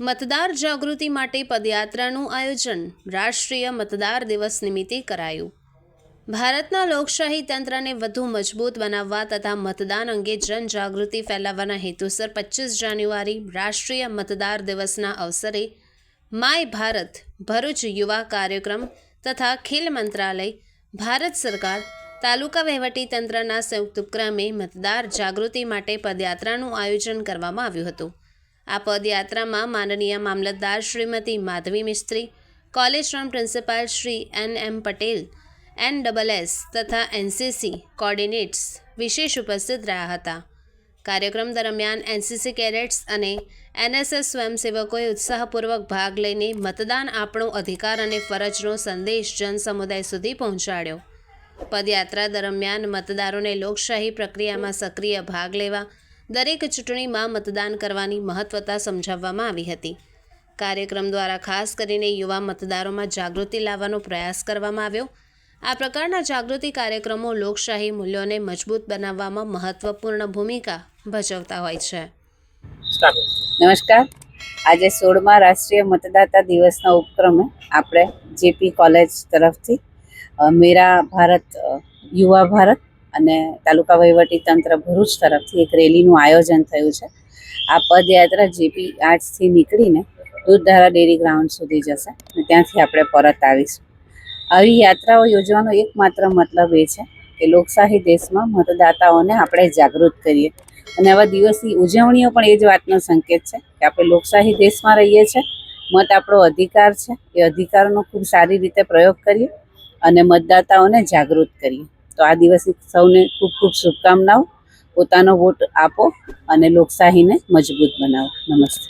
મતદાર જાગૃતિ માટે પદયાત્રાનું આયોજન રાષ્ટ્રીય મતદાર દિવસ નિમિત્તે કરાયું. ભારતના લોકશાહી તંત્રને વધુ મજબૂત બનાવવા તથા મતદાન અંગે જનજાગૃતિ ફેલાવવાના હેતુસર પચીસ જાન્યુઆરી રાષ્ટ્રીય મતદાર દિવસના અવસરે માય ભારત ભરૂચ યુવા કાર્યક્રમ તથા ખેલ મંત્રાલય, ભારત સરકાર, તાલુકા વહીવટીતંત્રના સંયુક્ત ઉપક્રમે મતદાર જાગૃતિ માટે પદયાત્રાનું આયોજન કરવામાં આવ્યું હતું. આ પદયાત્રામાં માનનીય મામલતદાર Shrimati Madhavi Mistry, college run principal Shri N M Patel, N double S તથા એનસીસી કોર્ડિનેટ્સ વિશેષ ઉપસ્થિત રહ્યા હતા. કાર્યક્રમ દરમિયાન એનસીસી કેડેટ્સ અને એનએસએસ સ્વયંસેવકોએ ઉત્સાહપૂર્વક ભાગ લઈને મતદાન આપણો અધિકાર અને ફરજનો સંદેશ જનસમુદાય સુધી પહોંચાડ્યો. પદયાત્રા દરમિયાન મતદારોને લોકશાહી પ્રક્રિયામાં સક્રિય ભાગ લેવા દરેક ચૂંટણીમાં મતદાન કરવાની મહત્વતા સમજાવવામાં આવી હતી. કાર્યક્રમ દ્વારા ખાસ કરીને યુવા મતદારોમાં જાગૃતિ લાવવાનો પ્રયાસ કરવામાં આવ્યો. આ પ્રકારના જાગૃતિ કાર્યક્રમો લોકશાહી મૂલ્યોને મજબૂત બનાવવામાં મહત્વપૂર્ણ ભૂમિકા ભજવતા હોય છે. નમસ્કાર. આજે સોળમા રાષ્ટ્રીય મતદાતા દિવસના ઉપક્રમે આપણે જેપી કોલેજ તરફથી મેરા ભારત યુવા ભારત અને તાલુકા વહીવટી તંત્ર ભરૂચ તરફથી એક રેલીનું આયોજન થયું છે. આ પદયાત્રા જેપી આર્ટ્સથી નીકળીને દૂધધારા ડેરી ગ્રાઉન્ડ સુધી જશે અને ત્યાંથી આપણે પરત આવીશું. આવી યાત્રાઓ યોજવાનો એકમાત્ર મતલબ એ છે કે લોકશાહી દેશમાં મતદાતાઓને આપણે જાગૃત કરીએ. અને આવા દિવસની ઉજવણીઓ પણ એ જ વાતનો સંકેત છે કે આપણે લોકશાહી દેશમાં રહીએ છીએ, મત આપણો અધિકાર છે, એ અધિકારનો ખૂબ સારી રીતે પ્રયોગ કરીએ અને મતદાતાઓને જાગૃત કરીએ. તો આ દિવસની સૌને ખૂબ ખૂબ શુભકામનાઓ. પોતાનો વોટ આપો અને લોકશાહીને મજબૂત બનાવો. નમસ્તે.